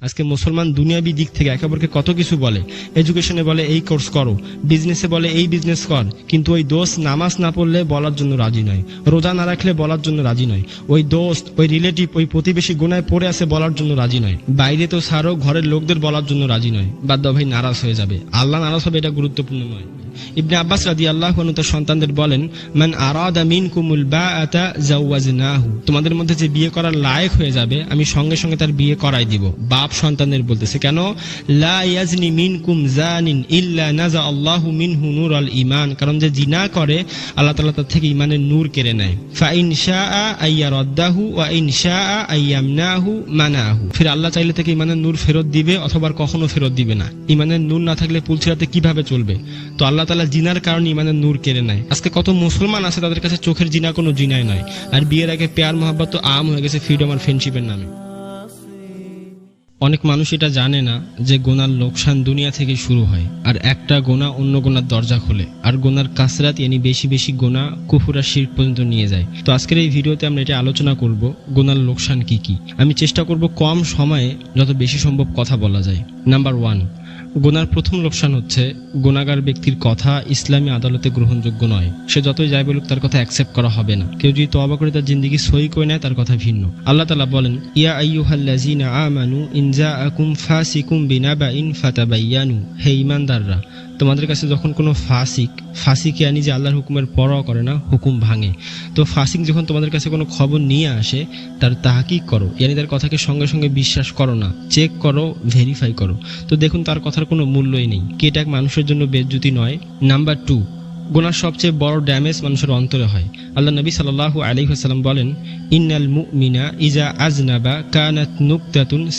আজকে মুসলমান দুনিয়াবি দিক থেকে একে অপরকে কত কিছু বলে? এডুকেশনে বলে, এই কোর্স করো। বিজনেসে বলে, এই বিজনেস কর। কিন্তু ওই দোস্ত নামাজ না পড়লে বলার জন্য রাজি নয়। রোজা না রাখলে বলার জন্য রাজি নয়। ওই দোস্ত, ওই রিলেটিভ ওই প্রতিবেশী গুনায় পড়ে আছে বলার জন্য রাজি নয়। বাইরে তো ছাড়ো, ঘরের লোকদের বলার জন্য রাজি নয়। বাদ ভাই, নারাজ হয়ে যাবে। আল্লাহ নারাজ হবে এটা গুরুত্বপূর্ণ নয়। ইবনে আব্বাস রাদি আল্লাহ তার সন্তানদের বলেন, মান আরাদা মিনকুমুল বাআতা জাওয়াজনাহু। তোমাদের মধ্যে যে বিয়ে করার লায়ক হয়ে যাবে, আমি সঙ্গে সঙ্গে তার বিয়ে করাই দিব। বাপ সন্তানদের বলতেছে, কেন? মিনকুম জানিন ইল্লা নাজা মিনহু নূর আল ইমান কারণ যে জিনা করে, আল্লাহ তার থেকে ইমানের নূর কেড়ে নেয়। ফা ইন শাআ আইয়ারাদ্দাহু ওয়া ইন মানাহু। ফির আল্লাহ চাইলে থেকে ইমানের নূর ফেরত দিবে, অথবা কখনো ফেরত দিবে না। ইমানের নূর না থাকলে পুলছিরাতে কীভাবে চলবে? তো আল্লাহ তাআলা জিনার কারণে ইমানের নূর কেড়ে নেয়। আজকে কত মুসলমান আছে, তাদের কাছে চোখের জিনা কোনো জিনাই নয় আর বিয়ের আগে পেয়ার মোহাব্বত তো আম হয়ে গেছে ফ্রিডম আর ফ্রেন্ডশিপের নামে। অনেক মানুষ এটা জানে না যে গোনার লোকসান দুনিয়া থেকে শুরু হয়, আর একটা গোনা অন্য গোনার দরজা খোলে, আর গোনার কাসরাত এনি বেশি বেশি গোনা কুফুরা শির পর্যন্ত নিয়ে যায়। তো আজকের এই ভিডিওতে আমরা এটা আলোচনা করব, গোনার লোকসান কি কি? আমি চেষ্টা করব কম সময়ে যত বেশি সম্ভব কথা বলা যায়। নাম্বার ওয়ান গোনার প্রথম লোকসান হচ্ছে গোনাগার ব্যক্তির কথা ইসলামী আদালতে গ্রহণযোগ্য নয়। সে যতই যাই বলুক তার কথা অ্যাকসেপ্ট করা হবে না। কেউ যদি তবা করে তার জিন্দগি সই করে নেয় তার কথা ভিন্ন। আল্লাহ তালা বলেন, ইয়া আইয়ুহাল্লাজিনা আমানু ইনজা আকুম ফাসিকুম বিনাবাইন ফাতাবাইয়ানু হে ঈমানদাররা তোমাদের কাছে যখন কোনো ফাসিক, ফাসিকে আনি যে আল্লাহর হুকুমের পরোয়া করে না, হুকুম ভাঙে। তো ফাসিক যখন তোমাদের কাছে কোনো খবর নিয়ে আসে, তার তাহাকিক করো। ইয়ানি তার কথাকে সঙ্গে সঙ্গে বিশ্বাস করো না। চেক করো ভেরিফাই করো। তো দেখুন, তার কথার কোনো মূল্যই নেই। কি এটা মানুষের জন্য বেদ্যুতি নয়। নাম্বার টু গোনার সবচেয়ে বড় ড্যামেজ মানুষের অন্তরে হয়। আল্লাহ নবী সাল্লাল্লাহু আলাইহি ওয়াসাল্লাম বলেন, ইন্নাল মুমিনা ইজা আজনাবা কানাত নুকতাতুন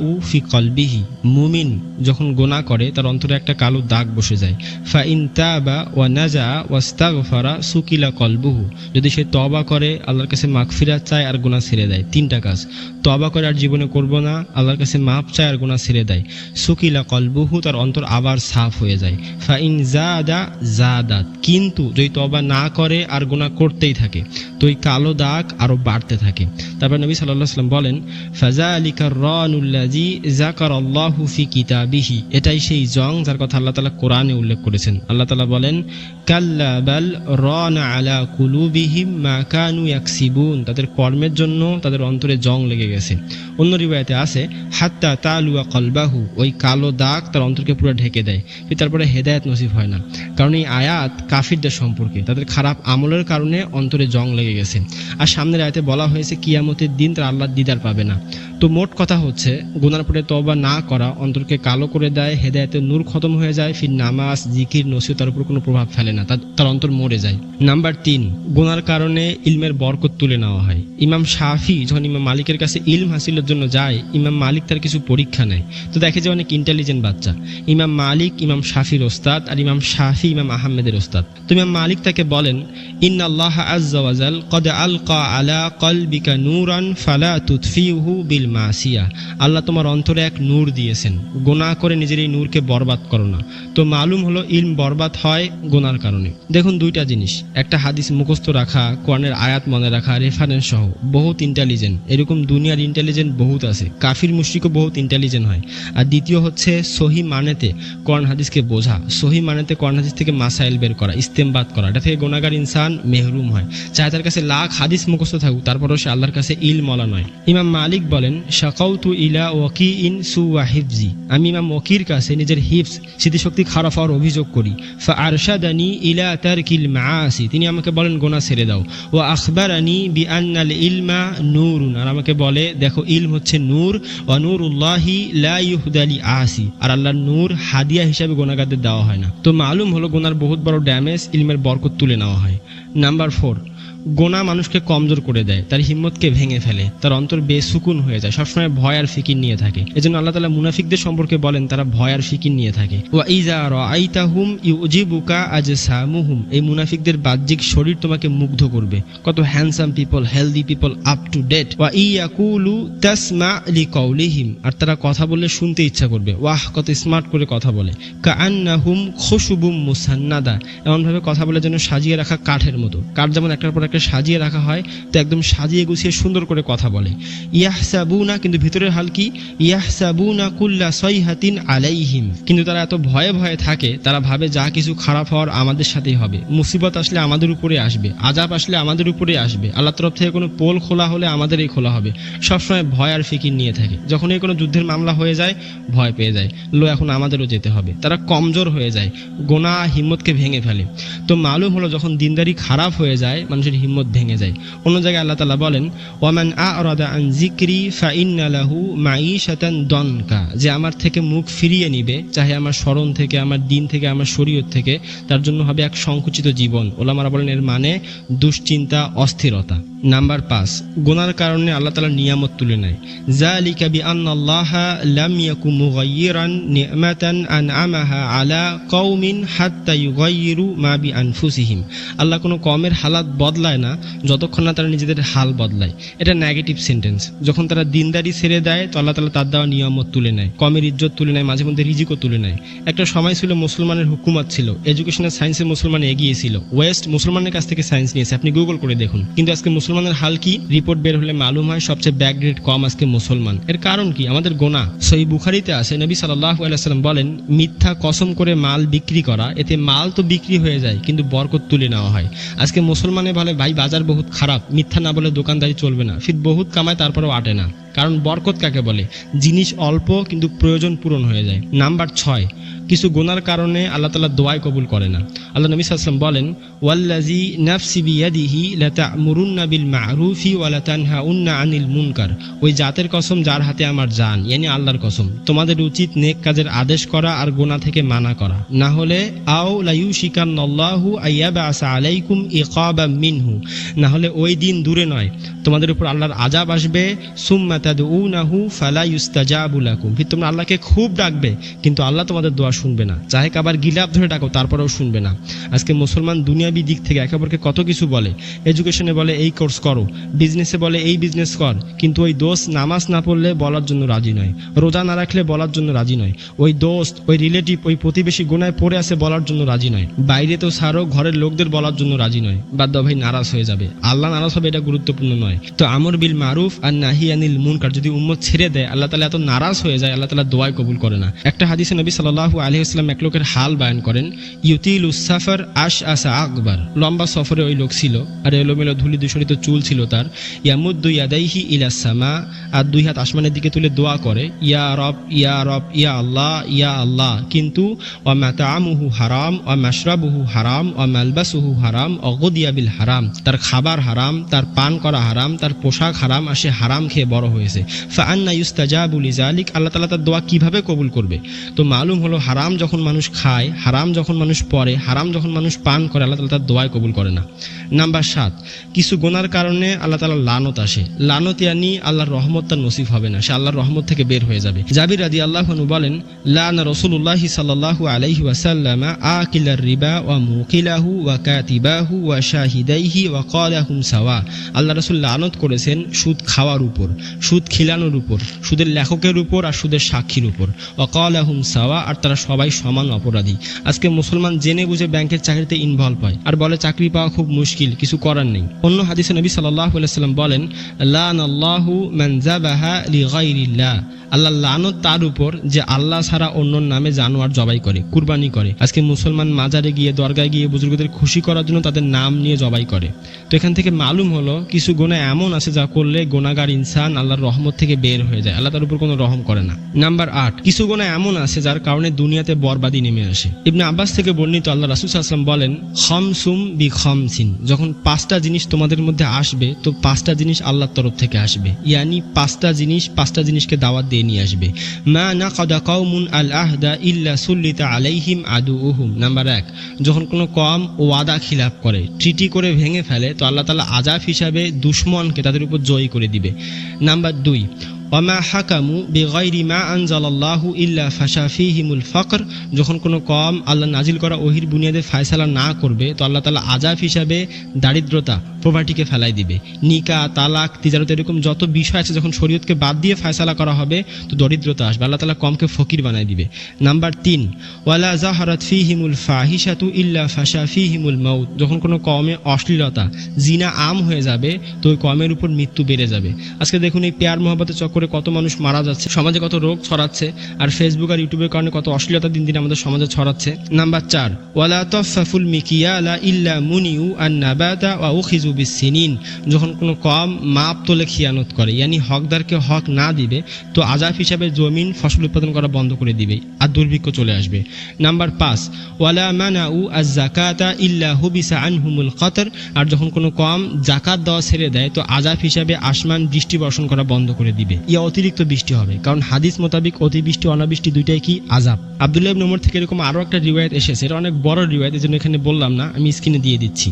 উ ফি কলবিহি। মুমিন যখন গোনা করে, তার অন্তরে একটা কালো দাগ বসে যায়। ফা ইন তাবা ওয়া নাজা ওয়াস্তাগফারা সুকিলা কলবুহু। যদি সে তবা করে, আল্লাহর কাছে মাগফিরাত চায় আর গোনা ছেড়ে দেয়। তিনটা কাজ। তবা করে আর জীবনে করব না, আল্লাহর কাছে মাপ চায় আর গোনা ছেড়ে দেয়। সুকিলা কলবুহু, তার অন্তর আবার সাফ হয়ে যায়। ফা ইন জাদা জাদাত। কিন্তু যদি তবা না করে আর গোনা করতেই থাকে, তো ওই কালো দাগ আরও বাড়তে থাকে। তারপর নবী সাল্লাহ সাল্লাম বলেন ফাজা আলিকার কার্লাজি জাকার আল্লাহ হুফি কিতাবিহি। এটাই সেই জং যার কথা আল্লাহ তালা কোরআনে উল্লেখ করেছেন। আল্লাহ তালা বলেন কাল্লা বাল রানা আলা কুলুবিহিম মা কানু ইয়াকসিবুন। তাদের কর্মের জন্য তাদের অন্তরে জং লেগে গেছে। অন্য রিবায়াতে আছে, হাত্তা তালুয়া কলবাহু, ওই কালো দাগ তার অন্তরকে পুরো ঢেকে দেয়। তারপরে হেদায়েত নসিব হয় না। কারণ এই আয়াত কাফিরদের সম্পর্কে, তাদের খারাপ আমলের কারণে অন্তরে জং লেগে গেছে। আর সামনের আয়াতে বলা হয়েছে, কিয়ামতের দিন তারা আল্লাহ দিদার পাবে না। তো মোট কথা হচ্ছে, গুনার পরে তবা না করা অন্তরকে কালো করে দেয়, হেদায়তের নূর খতম হয়ে যায়, ফির নামাজ, জিকির নসিও তার উপর কোনো প্রভাব ফেলে না। তার তার অন্তর মরে যায়। নাম্বার তিন, গুনার কারণে ইলমের বরকত তুলে নেওয়া হয়। ইমাম শাফি যখন ইমাম মালিকের কাছে ইলম হাসিলের জন্য যায়, ইমাম মালিক তার কিছু পরীক্ষা নেয়। তো দেখে যে অনেক ইন্টেলিজেন্ট বাচ্চা। ইমাম মালিক, ইমাম শাফির ওস্তাদ আর ইমাম শাফি, ইমাম আহমেদের ওস্তাদ। তো ইমাম মালিক তাকে বলেন ইন্না আল্লাহ আজ্জাওয়াজাল কদ আলকা আলা কলবিকা নূরান ফালা তুতফিহু বিল মাসিয়া। আল্লাহ তোমার অন্তরে এক নূর দিয়েছেন। গোনা করে নিজের এই নূরকে বরবাদ করো না। তো মালুম হলো ইলম বরবাদ হয় গোনার কারণে। দেখুন দুইটা জিনিস। একটা হাদিস মুখস্থ রাখা, কোরআনের আয়াত মনে রাখা রেফারেন্স সহ। বহুত ইন্টেলিজেন্ট এরকম দুনিয়ার ইন্টেলিজেন্ট বহুত আছে। কাফির মুশরিকও বহুত ইন্টেলিজেন্ট হয়। আর দ্বিতীয় হচ্ছে সহি মানেতে কোরআন হাদিসকে বোঝা। সহি মানেতে কোরআন হাদিস থেকে মাসাইল বের করা, ইস্তেমবাদ করা। এটা থেকে গোনাগার ইনসান মেহরুম হয়। চাহে তার কাছে লাখ হাদিস মুখস্থ থাকুক, তারপরও সে আল্লাহর কাছে ইল মলা নয়। ইমাম মালিক বলেন, শাকাউতু ইলা ওয়াকি ইন সু হিফজি। আমি ইমাম ওকির কাছে নিজের হিফস স্মৃতিশক্তি খারাপ হওয়ার অভিযোগ করি। ফা আরশাদানি ইলা তারকিল মাআসি। তিনি আমাকে বলেন, গোনা ছেড়ে দাও। ও আখবারানি বি আন্নাল ইলমা নূরুন। আর আমাকে বলে, দেখো, ইলম হচ্ছে নূর ও নূর উল্লাহি ইউহদালি আসি আর আল্লাহ নূর হাদিয়া হিসাবে গোনাগারদের দেওয়া হয় না। তো মালুম হলো, গোনার বহুত বড় ড্যামেজ ইলমের বরকত তুলে নেওয়া হয়। নাম্বার ফোর গোনা মানুষকে কমজোর করে দেয়, তার হিম্মতকে ভেঙে ফেলে, তার অন্তর বেসুকুন হয়ে যায়, সবসময় ভয় আর ফিকির নিয়ে থাকে। এজন্য আল্লাহ তালা মুনাফিকদের সম্পর্কে বলেন, তারা ভয় আর ফিকির নিয়ে থাকে। ওয়া ইজা রাআইতাহুম ইউজিবুকা আজসামুহুম, এই মুনাফিকদের বাহ্যিক শরীর তোমাকে মুগ্ধ করবে। কত handsome people healthy people up to date ওয়া ইয়াকুলু তাসমা লিকাউলিহিম, আর তারা কথা বললে শুনতে ইচ্ছা করবে। ওয়াহ, কত স্মার্ট করে কথা বলে। কাআন্নাহুম খুশুবুম মুসান্নাদা এমন ভাবে কথা বলে যেন সাজিয়ে রাখা কাঠের মতো। কাঠ যেমন একটার পর তাকে সাজিয়ে রাখা হয়, তো একদম সাজিয়ে গুছিয়ে সুন্দর করে কথা বলে। ইয়াহসাবুনা, কিন্তু ভিতরের হাল কি? ইয়াহসাবুনা কুল্লা সৈহাতিন আলাইহিম। কিন্তু তারা এত ভয়ে ভয়ে থাকে, তারা ভাবে যা কিছু খারাপ হওয়ার আমাদের সাথেই হবে। মুসিবত আসলে আমাদের উপরে আসবে আজাব আসলে আমাদের উপরে আসবে। আল্লাহ তরফ থেকে কোনো পোল খোলা হলে আমাদেরই খোলা হবে। সবসময় ভয় আর ফিকির নিয়ে থাকে। যখনই কোনো যুদ্ধের মামলা হয়ে যায়, ভয় পেয়ে যায়। লো, এখন আমাদেরও যেতে হবে। তারা কমজোর হয়ে যায়, গোনা হিম্মতকে ভেঙে ফেলে। তো মালুম হলো যখন দিনদারি খারাপ হয়ে যায়, মানুষের হিম্মত ভেঙে যায়। অন্য জায়গায় আল্লাহ তালা বলেন, ওয়ামান আ আন জিক্রি ফাইন্না লাহু মাঈশাতান দনকা। যে আমার থেকে মুখ ফিরিয়ে নিবে, চাহে আমার স্মরণ থেকে, আমার দিন থেকে, আমার শরীয়ত থেকে, তার জন্য হবে এক সংকুচিত জীবন। ওলামারা বলেন, এর মানে দুশ্চিন্তা, অস্থিরতা। নাম্বার পাঁচ, গোনার কারণে আল্লাহ তালা নিয়ামত তুলে নেয়। জালিকা বি আন্নাল্লাহা লাম ইয়াকু মুগায়্য়িরান নি'মাতান আনআমাহা আলা কওমিন হাত্তা ইউগায়্য়িরু মা বি আনফুসিহিম। আল্লাহ কোনো কমের হালাত বদলায় না, যতক্ষণ না তারা নিজেদের হাল বদলায়। এটা নেগেটিভ সেন্টেন্স যখন তারা দিনদারি ছেড়ে দেয়, তো আল্লাহ তালা তার দেওয়া নিয়ামত তুলে নেয়, কমের ইজ্জত তুলে নেয়, মাঝে মধ্যে রিজিকও তুলে নেয়। একটা সময় ছিল মুসলমানের হুকুমত ছিল এডুকেশনের সায়েন্সে মুসলমান এগিয়ে ছিল। ওয়েস্ট মুসলমানের কাছ থেকে সায়েন্স নিয়েছে, আপনি গুগল করে দেখুন। কিন্তু আজকে মুসলমানের হাল কি? রিপোর্ট বের হলে মালুম হয়, সবচেয়ে ব্যাক গ্রেড কম আজকে মুসলমান। এর কারণ কি? আমাদের গোনা। সই বুখারিতে আছে, নবী সাল্লাহ আলাইসাল্লাম বলেন, মিথ্যা কসম করে মাল বিক্রি করা, এতে মাল তো বিক্রি হয়ে যায় কিন্তু বরকত তুলে নেওয়া হয়। আজকে মুসলমানে বলে ভাই বাজার বহুত খারাপ, মিথ্যা না বলে দোকানদারি চলবে না। ফির বহুত কামায়, তারপরেও আটে না। কারণ বরকত কাকে বলে? জিনিস অল্প কিন্তু প্রয়োজন পূরণ হয়ে যায়। নাম্বার ছয় কিছু গোনার কারণে আল্লাহ তালা দোয়াই কবুল করে না। আল্লাহ নবী সাল্লাম বলেন ওয়াল্লাজি নাফসি বিয়াদিহি লাতা মুরুন্না বিল মারুফি ওয়ালা তানহা উন্না আনিল মুনকার। ওই জাতের কসম যার হাতে আমার জান, ইয়ানি আল্লাহর কসম। তোমাদের উচিত নেক কাজের আদেশ করা আর গোনা থেকে মানা করা। না হলে, আও লাইউ শিকান আল্লাহু আইয়াবা আসা আলাইকুম ইকাবা মিনহু। না হলে ওই দিন দূরে নয়। তোমাদের উপর আল্লাহর আজাব আসবে, সুম্মা তাদউনাহু ফালা ইউস্তাজাবু লাকুম। ফির তোমরা আল্লাহকে খুব ডাকবে, কিন্তু আল্লাহ তোমাদের দোয়া শুনবে না। চাহে কাবার গিলাপ ধরে ডাকো, তারপরেও শুনবে না। আজকে মুসলমান দুনিয়াবি দিক থেকে একে অপরকে কত কিছু বলে। এডুকেশনে বলে, এই কোর্স করো। বিজনেসে বলে, এই বিজনেস কর। কিন্তু ওই দোষ নামাজ না পড়লে বলার জন্য রাজি নয়। রোজা না রাখলে বলার জন্য রাজি নয়। ওই দোস্ত, ওই রিলেটিভ ওই প্রতিবেশী গোনায় পড়ে আছে বলার জন্য রাজি নয়। বাইরে তো ছাড়ো, ঘরের লোকদের বলার জন্য রাজি নয়। বাদ ভাই, নারাজ হয়ে যাবে। আল্লাহ নারাজ হবে এটা গুরুত্বপূর্ণ নয়। তো আমর বিল মারুফ আর নাহি আনিল মুনকার যদি উম্মত ছেড়ে দেয়, আল্লাহ তালা এত নারাজ হয়ে যায়, আল্লাহ তালা দোয়াই কবুল করে না। একটা হাদিসে নবী সাল্লাহ আলহিহাস্লাম এক লোকের হাল বায়ন করেন, ইউতিল উসাফার আশ আসা আকবর। লম্বা সফরে ওই লোক ছিল, আর এলোমেলো ধুলি দূষণিত চুল ছিল তার। ইয়ামুদ্দু ইয়াদাইহি ইলা সামা। আর দুই হাত আসমানের দিকে তুলে দোয়া করে, ইয়া রব ইয়া রব, ইয়া আল্লাহ ইয়া আল্লাহ। কিন্তু ও মাতামুহু হারাম ও মাশরাবুহু হারাম ও মালবাসুহু হারাম অগদিয়া বিল হারাম। তার খাবার হারাম, তার পান করা হারাম, তার পোশাক হারাম, আর সে হারাম খেয়ে বড় হয়েছে। ফা ফান্না ইউস্তাজাবুল ইজালিক আল্লাহ তালা তার দোয়া কীভাবে কবুল করবে? তো মালুম হলো হারাম যখন মানুষ খায়, হারাম যখন মানুষ পড়ে, হারাম যখন মানুষ পান করে, আল্লাহ তালা তার দোয়াই কবুল করে না। নাম্বার সাত, কিছু গোনার কারণে আল্লাহ তালা লানত আসে। লানত ইয়ানি আল্লাহর রহমত তার নসিব হবে না, সে আল্লাহর রহমত থেকে বের হয়ে যাবে। জাবির রাদি আল্লাহ বলেন, লানা রসুল্লাহ সাল্লাহ আলাইহি ওয়াসাল্লাম আকিলার রিবা ওয়া মুকিলাহু ওয়া কাতিবাহু ওয়া শাহিদাইহি ওয়া কালাহুম সাওয়া। আল্লাহ রসুল লানত করেছেন সুদ খাওয়ার উপর, সুদ খিলানোর উপর, সুদের লেখকের উপর আর সুদের সাক্ষীর উপর। ওয়া ওয়াকালাহুম সাওয়া, আর তারা সবাই সমান অপরাধী। আজকে মুসলমান জেনে বুঝে ব্যাংকের চাকরিতে ইনভলভ হয়। আর বলে চাকরি পাওয়া খুব মুশকিল, কিছু করার নেই। অন্য হাদিসে নবী সাল্লাহ সাল্লাম বলেন আল্লাহ লানত তার উপর যে আল্লাহ ছাড়া অন্য নামে জানোয়ার জবাই করে, কুরবানি করে। আজকে মুসলমান মাজারে গিয়ে, দরগায় গিয়ে বুজুর্গদের খুশি করার জন্য তাদের নাম নিয়ে জবাই করে। তো এখান থেকে মালুম হলো, কিছু গোনা এমন আছে যা করলে গোনাগার ইনসান আল্লাহর রহমত থেকে বের হয়ে যায়। আল্লাহ তার উপর কোনো রহম করে না। নাম্বার আট, কিছু গোনা এমন আছে যার কারণে দুনিয়াতে বরবাদি নেমে আসে। ইবনে আব্বাস থেকে বর্ণিত আল্লাহ রাসুল আসলাম বলেন খমসুম বি খমসিন যখন পাঁচটা জিনিস তোমাদের মধ্যে আসবে, তো পাঁচটা জিনিস আল্লাহর তরফ থেকে আসবে। ইয়ানি পাঁচটা জিনিস, পাঁচটা জিনিসকে দাওয়াত দিয়ে নিয়ে আসবে। মা না কদা কৌমুন আল আহদা ইল্লা সুল্লিতা আলাইহিম আদু উহুম নাম্বার এক, যখন কোনো কম ওয়াদা খিলাপ করে, ট্রিটি করে ভেঙে ফেলে, তো আল্লাহ তালা আজাব হিসাবে দুশ্মনকে তাদের উপর জয়ী করে দিবে। নাম্বার দুই ওমা হাকামু বেগৈরি মা আনজালাল্লাহু ইল্লা ফাশা ফিহিমুল ফকর যখন কোনো কম আল্লাহ নাজিল করা ওহির বুনিয়াদে ফায়সালা না করবে, তো আল্লাহ তালা আজাব হিসাবে দারিদ্রতা প্রভার্টিকে ফেলাই দিবে। নিকা, তালাক, তিজারত এরকম যত বিষয় আছে যখন শরীয়তকে বাদ দিয়ে ফায়সালা করা হবে, তো দরিদ্রতা আসবে। আল্লাহ তালা কমকে ফকির বানাই দিবে। নাম্বার তিন, ওয়ালা জাহারাত ফিহিমুল ফাহিসাতু ইল্লা ফাশা ফিহিমুল মাউত যখন কোনো কমে অশ্লীলতা, জিনা আম হয়ে যাবে, তো ওই কমের উপর মৃত্যু বেড়ে যাবে। আজকে দেখুন এই পেয়ার মহব্বতের চক্করে কত মানুষ মারা যাচ্ছে, সমাজে কত রোগ ছড়াচ্ছে, আর ফেসবুক আর ইউটিউবের কারণে কত অশ্লীলতা দিন দিন আমাদের সমাজে ছড়াচ্ছে। নাম্বার চার, ওয়ালা তফাফুল মিকিয়ালা ইল্লা মুনিউ আর নাবাতা ওয়া উখিজু বিসিনিন যখন কোনো কম মাপ তোলে খিয়ানত করে, ইয়ানি হকদারকে হক না দিবে, তো আজাব হিসাবে জমিন ফসল উৎপাদন করা বন্ধ করে দিবে, আর দুর্ভিক্ষ চলে আসবে। নাম্বার পাঁচ, ওয়ালা মানা উ আজ জাকাতা ইল্লা হুবিসা আনহুমুল কতর। আর যখন কোনো কম জাকাত দেওয়া ছেড়ে দেয়, তো আজাব হিসাবে আসমান বৃষ্টি বর্ষণ করা বন্ধ করে দিবে। ইয়া অতিরিক্ত বৃষ্টি হবে। কারণ হাদিস মোতাবিক অতিবৃষ্টি, অনাবৃষ্টি দুইটাই কি আজাব আবদুল্লাহ নোমর থেকে এরকম আরও একটা রিওয়ায়ত এসেছে। এটা অনেক বড় রিওয়ায়ত এই জন্য এখানে বললাম না, আমি স্ক্রিনে দিয়ে দিচ্ছি।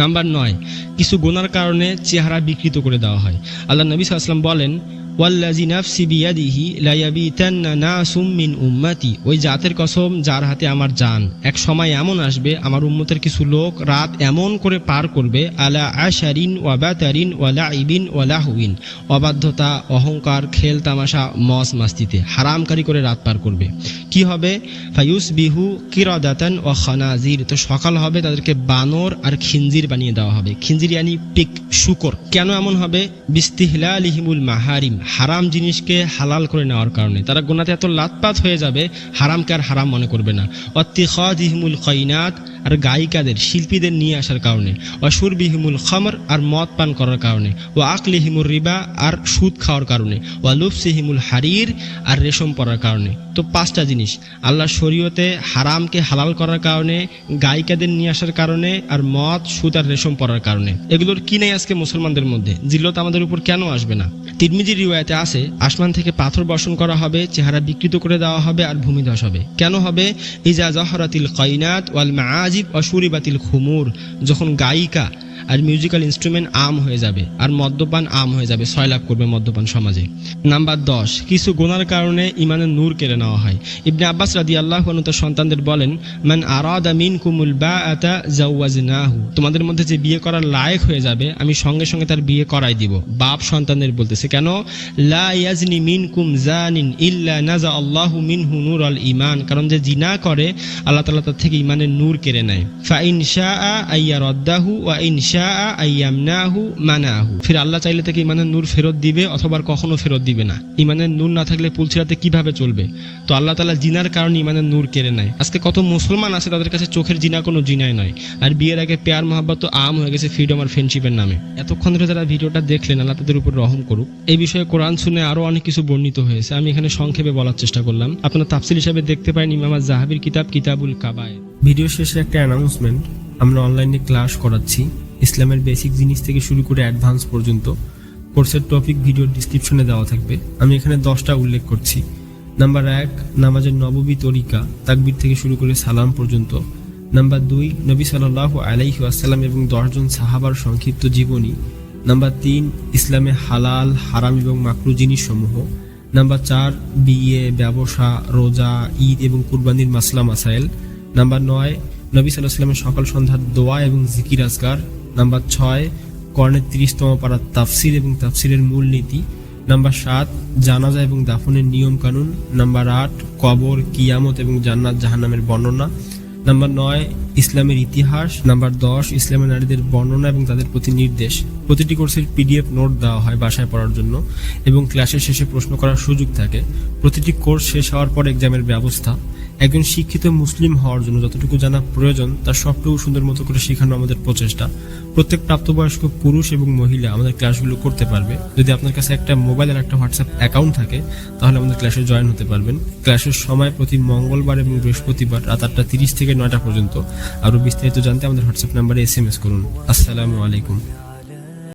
নাম্বার নয়, কিছু গোনার কারণে চেহারা বিকৃত করে দেওয়া হয়। আল্লাহ নবী সাল্লাম বলেন ওয়াল্লাজি নাফসি বিয়াদিহি লায়াবিতান্না নাসুম মিন উম্মাতি। ওই জাতের কসম যার হাতে আমার জান। এক সময় এমন আসবে, আমার উম্মতের কিছু লোক রাত এমন করে পার করবে, আলা আশারিন ওয়াবাতারিন ওয়ালা ইবিন ওয়ালাহুইন অবাধ্যতা, অহংকার, খেল তামাশা মস মাস্তিতে হারামকারী করে রাত পার করবে। কি হবে? ফায়ুস বিহু কিরদাতান ও খানাজির। তো সকাল হবে, তাদেরকে বানর আর খিঞ্জির বানিয়ে দেওয়া হবে। খিঞ্জির ইয়ানি পিক, শুকর। কেন এমন হবে? বিস্তিহলা লিহিমুল মাহারিম। হারাম জিনিসকে হালাল করে নেওয়ার কারণে। তারা গোনাতে এত লাতপাত হয়ে যাবে, হারামকে আর হারাম মনে করবে না। অত্তিহিমুল কইনাত আর গায়িকাদের, শিল্পীদের নিয়ে আসার কারণে অসুর বিহিমুল খমর আর মদ পান করার কারণে, ও আকলিহিমুল রিবা আর সুদ খাওয়ার কারণে, ও লুফসিহিমুল হারির আর রেশম পরার কারণে। তো পাঁচটা জিনিস, আল্লাহ শরীয়তে হারামকে হালাল করার কারণে, গায়িকাদের নিয়ে আসার কারণে আর মদ, সুদ আর রেশম পরার কারণে। এগুলোর কি নেই আজকে মুসলমানদের মধ্যে? জিল্লত আমাদের উপর কেন আসবে না? তিরমিজি রিওয়ায়তে আছে, আসমান থেকে পাথর বর্ষণ করা হবে, চেহারা বিকৃত করে দেওয়া হবে আর ভূমিধস হবে। কেন হবে? ইজা জহরাতিল কইনাত ওয়াল মাআজিব অসুরিবাতিল খুমুর যখন গায়িকা আর মিউজিক্যাল ইনস্ট্রুমেন্ট আম হয়ে যাবে, আর মদ্যপান আম হয়ে যাবে ছয় লাভ করবে মদ্যপান সমাজে। নাম্বার দশ, কিছু গোনার কারণে ইমানের নূর কেড়ে নেওয়া হয়। ইবনে আব্বাস রাদি আল্লাহ তার সন্তানদের বলেন, মান আরাদা মিন কুমুল বা আতা জাওয়াজনাহু। তোমাদের মধ্যে যে বিয়ে করার লায়ক হয়ে যাবে, আমি সঙ্গে সঙ্গে তার বিয়ে করাই দিব। বাপ সন্তানদের বলতেছে, কেন? লা ইয়াজনি মিন কুম জানিন ইল্লা নাজা আল্লাহু মিনহু নূর আল ইমান কারণ যে জিনা করে, আল্লাহ তাআলা তার থেকে ইমানের নূর কেড়ে নেয়। ফা ইন শাআ আইয়ারাদ্দাহু ওয়া ইন শাআ আইয়ামনাহু মানাহু। ফির আল্লাহ চাইলে তাকে ইমানের নূর ফেরত দিবে অথবা কখনো ফেরত দিবে না। ইমানের নূর না থাকলে পুলছিরাতে কীভাবে চলবে? তো আল্লাহ তাআলা জিনার কারণে ইমানের নূর কেড়ে নেয়। আজকে কত মুসলমান আছে তাদের কাছে চোখের জিনা কোনো জিনাই নয়। আর বিয়ের আগে পেয়ার মহাব্বত তো আম হয়ে গেছে ফ্রিডম আর ফ্রেন্ডশিপের নামে। এতক্ষণ ধরে যারা ভিডিওটা দেখলেন, আল্লাহ তাদের উপর রহম করুক। এই বিষয়ে কোরআন শুনে আরও অনেক কিছু বর্ণিত হয়েছে। আমি এখানে সংক্ষেপে বলার চেষ্টা করলাম। আপনার তাফসিল হিসাবে দেখতে পারেন ইমাম জাহাবির কিতাব কিতাবুল কাবায় ভিডিও শেষে একটা অ্যানাউন্সমেন্ট আমরা অনলাইনে ক্লাস করাচ্ছি। ইসলামের বেসিক জিনিস থেকে শুরু করে অ্যাডভান্স পর্যন্ত কোর্সের টপিক ভিডিও ডিসক্রিপশনে দেওয়া থাকবে। আমি এখানে দশটা উল্লেখ করছি। নাম্বার এক, নামাজের নববী তরিকা, তাকবির থেকে শুরু করে সালাম পর্যন্ত। নাম্বার দুই, নবী সাল্লাহ আলাইহি আসাল্লাম এবং দশজন সাহাবার সংক্ষিপ্ত জীবনী। নাম্বার তিন, ইসলামে হালাল, হারাম এবং মাকরু জিনিসসমূহ। নাম্বার চার, বিয়ে, ব্যবসা, রোজা, ঈদ এবং কুরবানির মাসলা মাসাইল নাম্বার নয়, নবী সাল্লাহ সাল্লামের সকাল সন্ধ্যার দোয়া এবং জিকির আজকার নাম্বার ছয়, কর্ণের তিরিশতম পাড়ার তাফসির এবং তাফসিরের মূলনীতি নাম্বার সাত, জানাজা এবং দাফনের নিয়ম কানুন নাম্বার আট, কবর, কিয়ামত এবং জান্নাত জাহান্নামের বর্ণনা। নাম্বার নয়, ইসলামের ইতিহাস। নাম্বার দশ, ইসলামের নারীদের বর্ণনা এবং তাদের প্রতি নির্দেশ। প্রতিটি কোর্সের পিডিএফ নোট দেওয়া হয় বাসায় পড়ার জন্য এবং ক্লাসের শেষে প্রশ্ন করার সুযোগ থাকে। প্রতিটি কোর্স শেষ হওয়ার পর এক্সামের ব্যবস্থা। একজন শিক্ষিত মুসলিম হওয়ার জন্য যতটুকু জানা প্রয়োজন, তার সবটুকু সুন্দর মতো করে শেখানো আমাদের প্রচেষ্টা। প্রত্যেক প্রাপ্তবয়স্ক পুরুষ এবং মহিলা আমাদের ক্লাসগুলো করতে পারবে। যদি আপনার কাছে একটা মোবাইল আর একটা হোয়াটসঅ্যাপ অ্যাকাউন্ট থাকে, তাহলে আমাদের ক্লাসে জয়েন হতে পারবেন। ক্লাসের সময় প্রতি মঙ্গলবার এবং বৃহস্পতিবার রাত আটটা তিরিশ থেকে নয়টা পর্যন্ত। আরও বিস্তারিত জানতে আমাদের হোয়াটসঅ্যাপ নাম্বারে এস এম এস করুন। আসসালামু আলাইকুম।